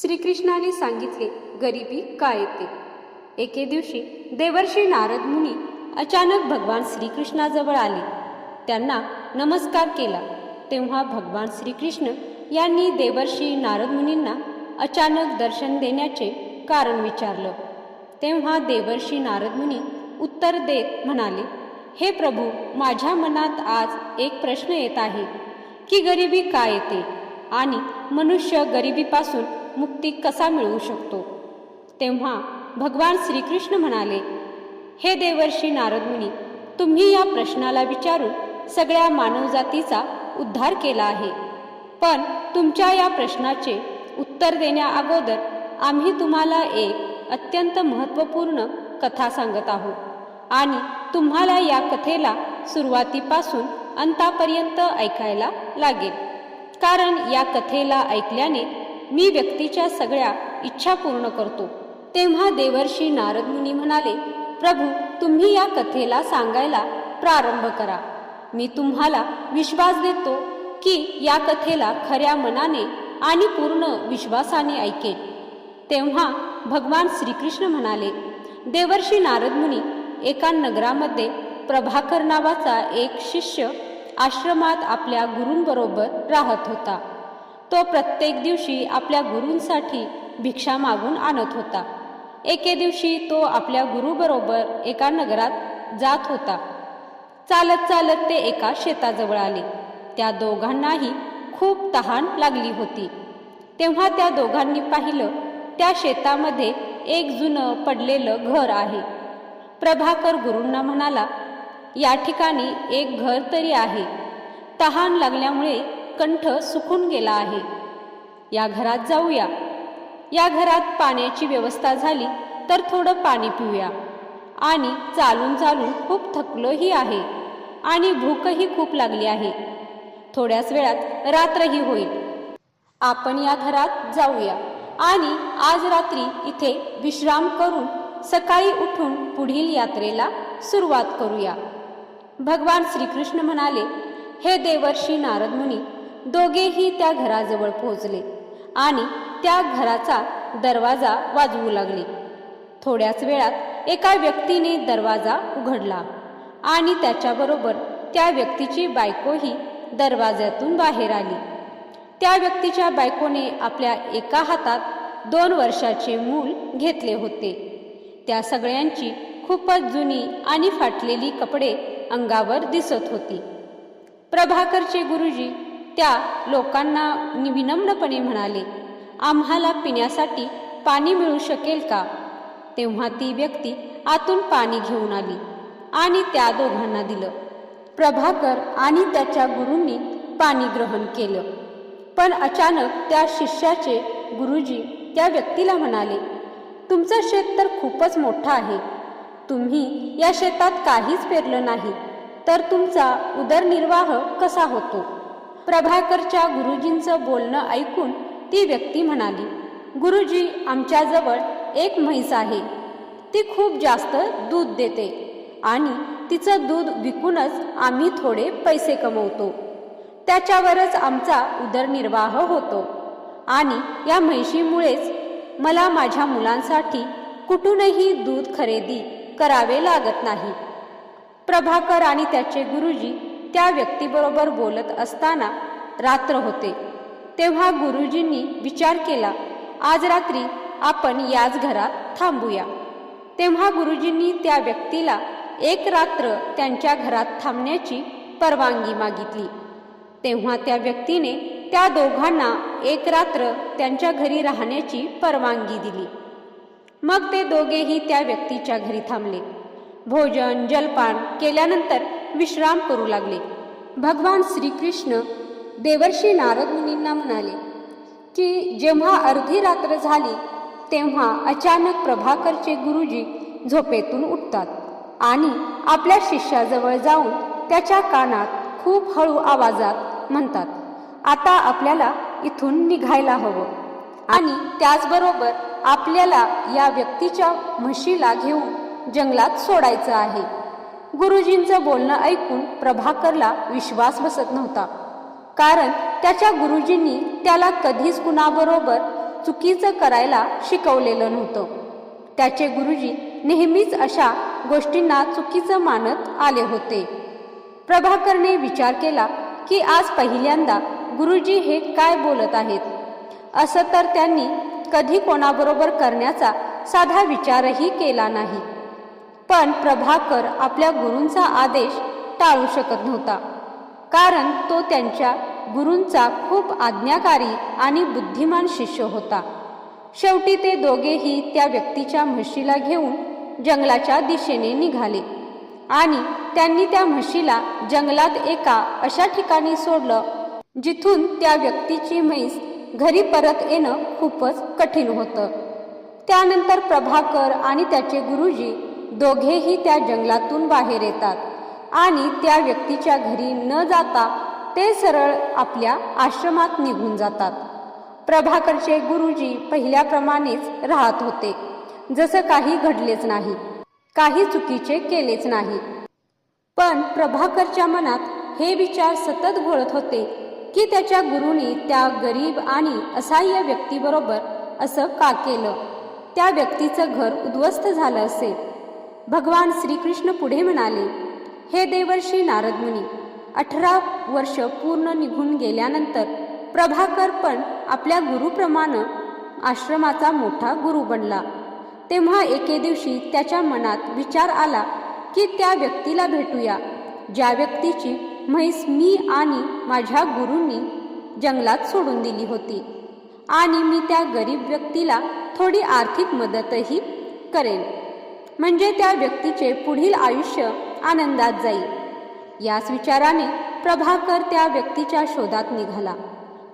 श्रीकृष्णाने सांगितले गरिबी का येते? एके दिवशी देवर्षी नारद मुनी अचानक भगवान श्रीकृष्णाजवळ आले. त्यांना नमस्कार केला. तेव्हा भगवान श्रीकृष्ण यांनी देवर्षी नारद मुनींना अचानक दर्शन देण्याचे कारण विचारलं. तेव्हा देवर्षी नारद मुनी उत्तर देत म्हणाले हे प्रभू माझ्या मनात आज एक प्रश्न येत आहे की गरिबी का येते? आणि मनुष्य गरिबीपासून मुक्ती कसा मिळवू शकतो? तेव्हा भगवान श्रीकृष्ण म्हणाले हे देवर्षी नारद मुनी तुम्ही या प्रश्नाला विचारून सगळ्या मानवजातीचा उद्धार केला आहे. पण तुमच्या या प्रश्नाचे उत्तर देण्याअगोदर आम्ही तुम्हाला एक अत्यंत महत्त्वपूर्ण कथा सांगत आहोत आणि तुम्हाला या कथेला सुरुवातीपासून अंतापर्यंत ऐकायला लागेल. कारण या कथेला ऐकल्याने मी व्यक्तीच्या सगळ्या इच्छा पूर्ण करतो. तेव्हा देवर्षी नारद मुनी म्हणाले प्रभू तुम्ही या कथेला सांगायला प्रारंभ करा. मी तुम्हाला विश्वास देतो की या कथेला खऱ्या मनाने आणि पूर्ण विश्वासाने ऐकेन. तेव्हा भगवान श्रीकृष्ण म्हणाले देवर्षी नारद मुनी एका नगरामध्ये प्रभाकर नावाचा एक शिष्य आश्रमात आपल्या गुरूंबरोबर राहत होता. तो प्रत्येक दिवशी आपल्या गुरूंसाठी भिक्षा मागून आणत होता. एके दिवशी तो आपल्या गुरुबरोबर एका नगरात जात होता. चालत चालत ते एका शेताजवळ आले. त्या दोघांनाही खूप तहान लागली होती. तेव्हा त्या दोघांनी पाहिलं त्या शेतामध्ये एक जुनं पडलेलं घर आहे. प्रभाकर गुरूंना म्हणाला या ठिकाणी एक घर तरी आहे. तहान लागल्यामुळे कंठ सुकून गेला आहे. या घरात जाऊया. या घरात पाण्याची व्यवस्था झाली तर थोडं पाणी पिऊया. आणि चालून चालून खूप थकलोही आहे. आणि भूकही खूप लागली आहे. थोड्याच वेळात रात्रही होईल. आपण या घरात जाऊया. आणि आज रात्री इथे विश्राम करून सकाळी उठून पुढील यात्रेला सुरुवात करूया. भगवान श्रीकृष्ण म्हणाले हे देवर्षी नारद मुनी दोघेही त्या घराजवळ पोहोचले आणि त्या घराचा दरवाजा वाजवू लागले. थोड्याच वेळात एका व्यक्तीने दरवाजा उघडला आणि त्याच्याबरोबर त्या व्यक्तीची बायकोही दरवाज्यातून बाहेर आली. त्या व्यक्तीच्या बायकोने आपल्या एका हातात दोन वर्षाचे मूल घेतले होते. त्या सगळ्यांची खूपच जुनी आणि फाटलेली कपडे अंगावर दिसत होती. प्रभाकरचे गुरुजी त्या लोकांना विनम्रपणे म्हणाले आम्हाला पिण्यासाठी पाणी मिळू शकेल का? तेव्हा ती व्यक्ती आतून पाणी घेऊन आली आणि त्या दोघांना दिलं. प्रभाकर आणि त्याच्या गुरूंनी पाणी ग्रहण केलं. पण अचानक त्या शिष्याचे गुरुजी त्या व्यक्तीला म्हणाले तुमचं शेत तर खूपच मोठं आहे. तुम्ही या शेतात काहीच पेरलं नाही. तर तुमचा उदरनिर्वाह कसा होतो? प्रभाकरच्या गुरुजींचं बोलणं ऐकून ती व्यक्ती म्हणाली गुरुजी आमच्याजवळ एक म्हैस आहे. ती खूप जास्त दूध देते आणि तिचं दूध विकूनच आम्ही थोडे पैसे कमवतो. त्याच्यावरच आमचा उदरनिर्वाह होतो. आणि या म्हैशीमुळेच मला माझ्या मुलांसाठी कुठूनही दूध खरेदी करावे लागत नाही. प्रभाकर आणि त्याचे गुरुजी त्या व्यक्तीबरोबर बोलत असताना रात्र होते. तेव्हा गुरुजींनी विचार केला आज रात्री आपण याच घरात थांबूया. तेव्हा गुरुजींनी त्या व्यक्तीला एक रात्र त्यांच्या घरात थांबण्याची परवानगी मागितली. तेव्हा त्या व्यक्तीने त्या दोघांना एक रात्र त्यांच्या घरी राहण्याची परवानगी दिली. मग ते दोघेही त्या व्यक्तीच्या घरी थांबले. भोजन जलपान केल्यानंतर विश्राम करू लागले. भगवान श्रीकृष्ण देवर्षी नारद मुनींना म्हणाले की जेव्हा अर्धी रात्र झाली तेव्हा अचानक प्रभाकरचे गुरुजी झोपेतून उठतात आणि आपल्या शिष्याजवळ जाऊन त्याच्या कानात खूप हळू आवाजात म्हणतात आता आपल्याला इथून निघायला हवं. आणि त्याचबरोबर आपल्याला या व्यक्तीच्या म्हशीला घेऊन जंगलात सोडायचं आहे. गुरुजींचं बोलणं ऐकून प्रभाकरला विश्वास बसत नव्हता. कारण त्याच्या गुरुजींनी त्याला कधीच कुणाबरोबर चुकीचं करायला शिकवलेलं नव्हतं. त्याचे गुरुजी नेहमीच अशा गोष्टींना चुकीचं मानत आले होते. प्रभाकरने विचार केला की आज पहिल्यांदा गुरुजी हे काय बोलत आहेत? असं तर त्यांनी कधी कोणाबरोबर करण्याचा साधा विचारही केला नाही. पण प्रभाकर आपल्या गुरूंचा आदेश टाळू शकत नव्हता. कारण तो त्यांच्या गुरूंचा खूप आज्ञाकारी आणि बुद्धिमान शिष्य होता. शेवटी ते दोघेही त्या व्यक्तीच्या म्हशीला घेऊन जंगलाच्या दिशेने निघाले आणि त्यांनी त्या म्हशीला जंगलात एका अशा ठिकाणी सोडलं जिथून त्या व्यक्तीची म्हैस घरी परत येणं खूपच कठीण होतं. त्यानंतर प्रभाकर आणि त्याचे गुरुजी दोघेही त्या जंगलातून बाहेर येतात आणि त्या व्यक्तीच्या घरी न जाता ते सरळ आपल्या आश्रमात निघून जातात. प्रभाकरचे गुरुजी पहिल्याप्रमाणेच राहत होते. जसं काही घडलेच नाही काही चुकीचे केलेच नाही. पण प्रभाकरच्या मनात हे विचार सतत घोळत होते की त्याच्या गुरुनी त्या गरीब आणि असहाय्य व्यक्तीबरोबर असं का केलं? त्या व्यक्तीचं घर उद्ध्वस्त झालं असेल. भगवान श्रीकृष्ण पुढे म्हणाले हे देवर्षी नारद मुनी अठरा वर्ष पूर्ण निघून गेल्यानंतर प्रभाकर पण आपल्या गुरुप्रमाणे आश्रमाचा मोठा गुरु बनला. तेव्हा एके दिवशी त्याच्या मनात विचार आला की त्या व्यक्तीला भेटूया ज्या व्यक्तीची म्हैस मी आणि माझ्या गुरूंनी जंगलात सोडून दिली होती आणि मी त्या गरीब व्यक्तीला थोडी आर्थिक मदतही करेन. म्हणजे त्या व्यक्तीचे पुढील आयुष्य आनंदात जाईल. याच विचाराने प्रभाकर त्या व्यक्तीच्या शोधात निघाला.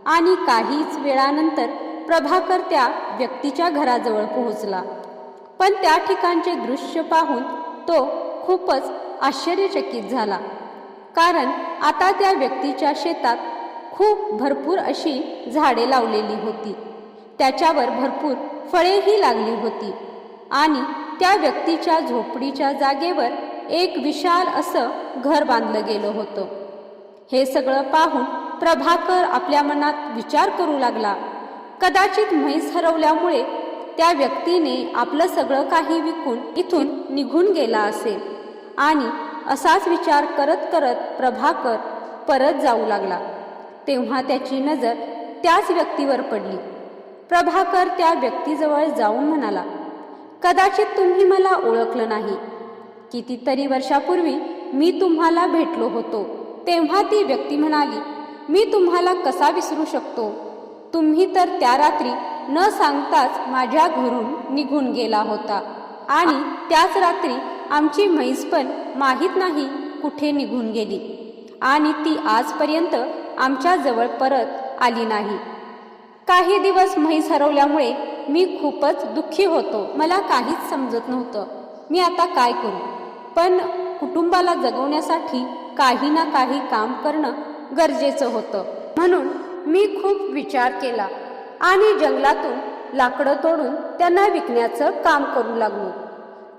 आणि काहीच वेळानंतर प्रभाकर त्या व्यक्तीच्या घराजवळ पोहोचला. पण त्या ठिकाणचे दृश्य पाहून तो खूपच आश्चर्यचकित झाला. कारण आता त्या व्यक्तीच्या शेतात खूप भरपूर अशी झाडे लावलेली होती. त्याच्यावर भरपूर फळेही लागली होती. आणि त्या व्यक्तीच्या झोपडीच्या जागेवर एक विशाल असं घर बांधलं गेलं होतं. हे सगळं पाहून प्रभाकर आपल्या मनात विचार करू लागला. कदाचित म्हैस हरवल्यामुळे त्या व्यक्तीने आपलं सगळं काही विकून इथून निघून गेला असेल. आणि असाच विचार करत करत प्रभाकर परत जाऊ लागला. तेव्हा त्याची नजर त्याच व्यक्तीवर पडली. प्रभाकर त्या व्यक्तीजवळ जाऊन म्हणाला कदाचित तुम्ही मला ओळखलं नाही. कितीतरी वर्षापूर्वी मी तुम्हाला भेटलो होतो. तेव्हा ती व्यक्ती म्हणाली मी तुम्हाला कसा विसरू शकतो? तुम्ही तर त्या रात्री न सांगताच माझ्या घरून निघून गेला होता. आणि त्याच रात्री आमची म्हैस पण माहीत नाही कुठे निघून गेली. आणि ती आजपर्यंत आमच्या जवळ परत आली नाही. काही दिवस म्हैस हरवल्यामुळे मी खूपच दुःखी होतो. मला काहीच समजत नव्हतं. मी आता काय करू? पण कुटुंबाला जगवण्यासाठी काही ना काही काम करणं गरजेचं होतं. म्हणून मी खूप विचार केला आणि जंगलातून लाकडं तोडून त्यांना विकण्याचं काम करू लागलो.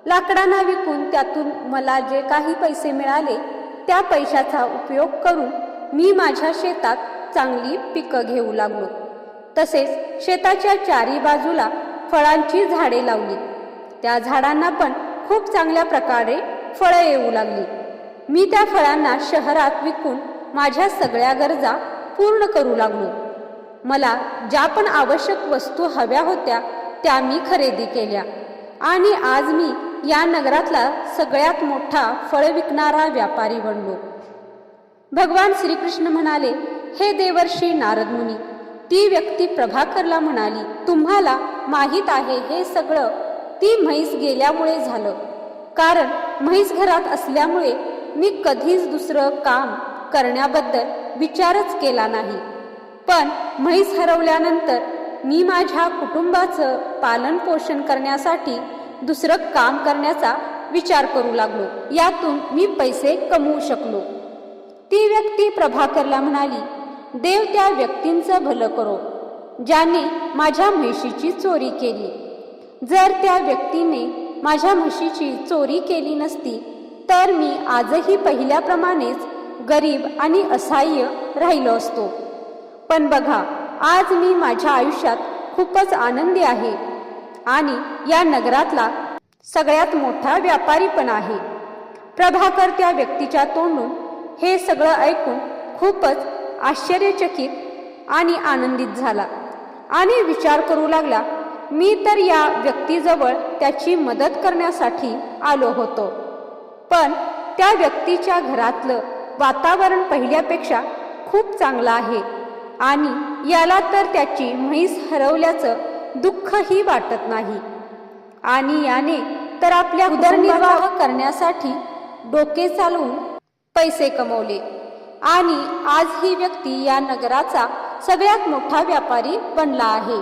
लाकडांना विकून त्यातून मला जे काही पैसे मिळाले त्या पैशाचा उपयोग करून मी माझ्या शेतात चांगली पिकं घेऊ लागलो. तसेच शेताच्या चारी बाजूला फळांची झाडे लावली. त्या झाडांना पण खूप चांगल्या प्रकारे फळं येऊ लागली. मी त्या फळांना शहरात विकून माझ्या सगळ्या गरजा पूर्ण करू लागलो. मला ज्या पण आवश्यक वस्तू हव्या होत्या त्या मी खरेदी केल्या. आणि आज मी या नगरातला सगळ्यात मोठा फळ विकणारा व्यापारी बनलो. भगवान श्रीकृष्ण म्हणाले हे देवर्षी नारद मुनी ती व्यक्ती प्रभाकरला म्हणाली तुम्हाला माहीत आहे हे सगळं? ती म्हैस गेल्यामुळे झालं. कारण म्हैस घरात असल्यामुळे मी कधीच दुसरं काम करण्याबद्दल विचारच केला नाही. पण म्हैस हरवल्यानंतर मी माझ्या कुटुंबाचं पालनपोषण करण्यासाठी दुसरं काम करण्याचा विचार करू लागलो. यातून मी पैसे कमवू शकलो. ती व्यक्ती प्रभाकरला म्हणाली देव त्या व्यक्तींचं भलं करो ज्याने माझ्या म्हशीची चोरी केली. जर त्या व्यक्तीने माझ्या म्हशीची चोरी केली नसती तर मी आजही पहिल्याप्रमाणेच गरीब आणि असहाय्य राहिलो असतो. पण बघा आज मी माझ्या आयुष्यात खूपच आनंदी आहे आणि या नगरातला सगळ्यात मोठा व्यापारी पण आहे. प्रभाकर त्या व्यक्तीच्या तोंडून हे सगळं ऐकून खूपच आश्चर्यचकित आणि आनंदित झाला. आणि विचार करू लागला मी तर या व्यक्तीजवळ त्याची मदत करण्यासाठी आलो होतो. पण त्या व्यक्तीच्या घरातलं वातावरण पहिल्यापेक्षा खूप चांगलं आहे आणि याला तर त्याची म्हैस हरवल्याचं दुःखही वाटत नाही. आणि याने तर आपल्या उदरनिर्वाह करण्यासाठी डोके चालवून पैसे कमवले. आणि आज ही व्यक्ती या नगराचा सगळ्यात मोठा व्यापारी बनला आहे.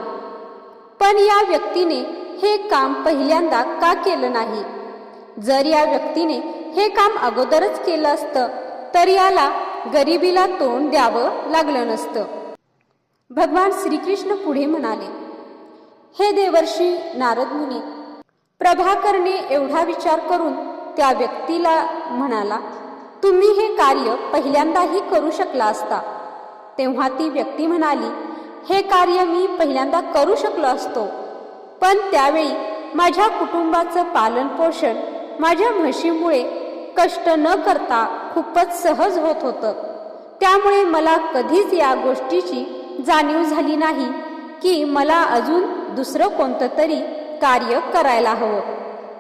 पण या व्यक्तीने हे काम पहिल्यांदा का केलं नाही? जर या व्यक्तीने हे काम अगोदरच केलं असतं तर याला गरिबीला तोंड द्यावं लागलं नसतं. भगवान श्रीकृष्ण पुढे म्हणाले हे देवर्षी नारद मुनी प्रभाकरने एवढा विचार करून त्या व्यक्तीला म्हणाला तुम्ही हे कार्य पहिल्यांदाही करू शकला असता. तेव्हा ती व्यक्ती म्हणाली हे कार्य मी पहिल्यांदा करू शकलो असतो. पण त्यावेळी माझ्या कुटुंबाचं पालनपोषण माझ्या म्हशीमुळे कष्ट न करता खूपच सहज होत होतं. त्यामुळे मला कधीच या गोष्टीची जाणीव झाली नाही की मला अजून दुसरं कोणतं तरी कार्य करायला हवं.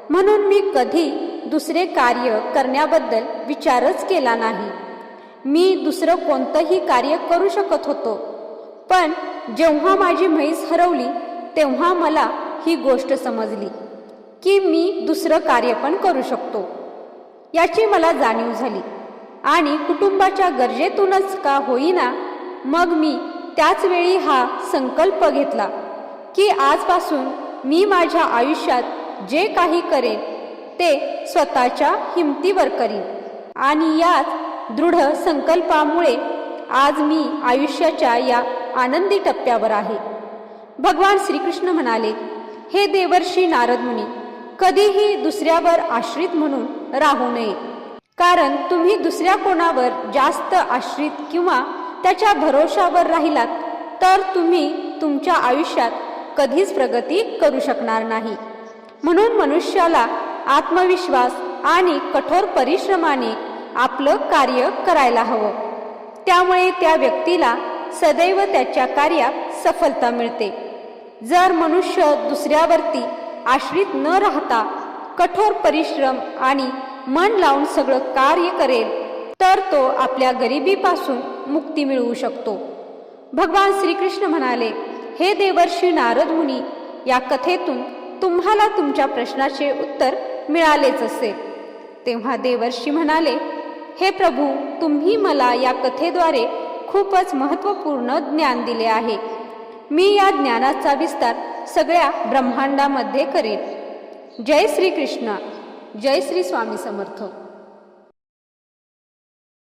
म्हणून मी कधी दुसरे कार्य करण्याबद्दल विचारच केला नाही. मी दुसरं कोणतंही कार्य करू शकत होतो. पण जेव्हा माझी म्हैस हरवली तेव्हा मला ही गोष्ट समजली की मी दुसरं कार्य पण करू शकतो. याची मला जाणीव झाली. आणि कुटुंबाच्या गरजेतूनच का होईना मग मी त्याच वेळी हा संकल्प घेतला की आजपासून मी माझ्या आयुष्यात जे काही करेन ते स्वतःच्या हिमतीवर करीन. आणि याच दृढ संकल्पामुळे आज मी आयुष्याच्या या आनंदी टप्प्यावर आहे. भगवान श्रीकृष्ण म्हणाले हे देवर्षी नारद मुनी कधीही दुसऱ्यावर आश्रित म्हणून राहू नये. कारण तुम्ही दुसऱ्या कोणावर जास्त आश्रित किंवा त्याच्या भरोशावर राहिलात तर तुम्ही तुमच्या आयुष्यात कधीच प्रगती करू शकणार नाही. म्हणून मनुष्याला आत्मविश्वास आणि कठोर परिश्रमाने आपलं कार्य करायला हवं. त्यामुळे त्या व्यक्तीला सदैव त्याच्या कार्यात सफलता मिळते. जर मनुष्य दुसऱ्यावरती आश्रित न राहता कठोर परिश्रम आणि मन लावून सगळं कार्य करेल तर तो आपल्या गरिबीपासून मुक्ती मिळवू शकतो. भगवान श्रीकृष्ण म्हणाले हे देवर्षी नारद मुनी या कथेतून तुम्हाला तुमच्या प्रश्नाचे उत्तर मिळालेच असेल तेव्हा देवर्षी म्हणाले हे प्रभू तुम्ही मला या कथेद्वारे खूपच महत्त्वपूर्ण ज्ञान दिले आहे. मी या ज्ञानाचा विस्तार सगळ्या ब्रह्मांडामध्ये करेन. जय श्री कृष्ण जय श्री स्वामी समर्थ.